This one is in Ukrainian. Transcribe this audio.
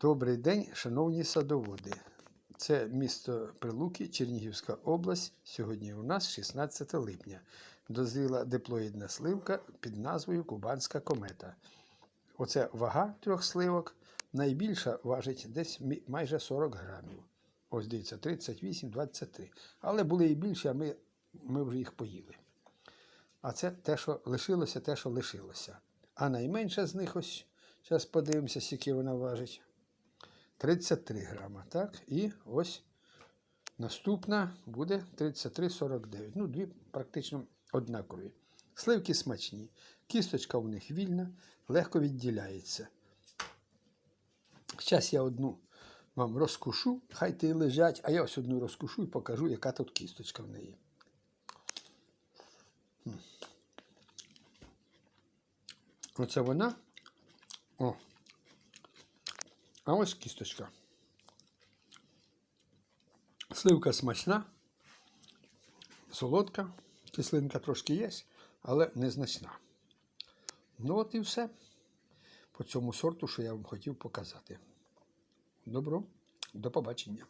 Добрий день, шановні садоводи. Це місто Прилуки, Чернігівська область. Сьогодні у нас 16 липня. Дозріла диплоїдна сливка під назвою Кубанська комета. Оце вага трьох сливок. Найбільша важить десь майже 40 грамів. Ось дивіться, 38, 23. Але були і більші, а ми, ми вже їх поїли. А це те, що лишилося, те, що лишилося. А найменша з них ось, зараз подивимося, скільки вона важить. 33 грама, так? І ось наступна буде 33,49. Ну, дві практично однакові. Сливки смачні. Кісточка у них вільна, легко відділяється. Зараз я одну вам розкушу, хай ти лежать, а я ось одну розкушу і покажу, яка тут кісточка в неї. Оце вона. О. А ось кісточка. Сливка смачна, солодка, кислинка трошки є, але незначна. Ну от і все по цьому сорту, що я вам хотів показати. Добро, до побачення.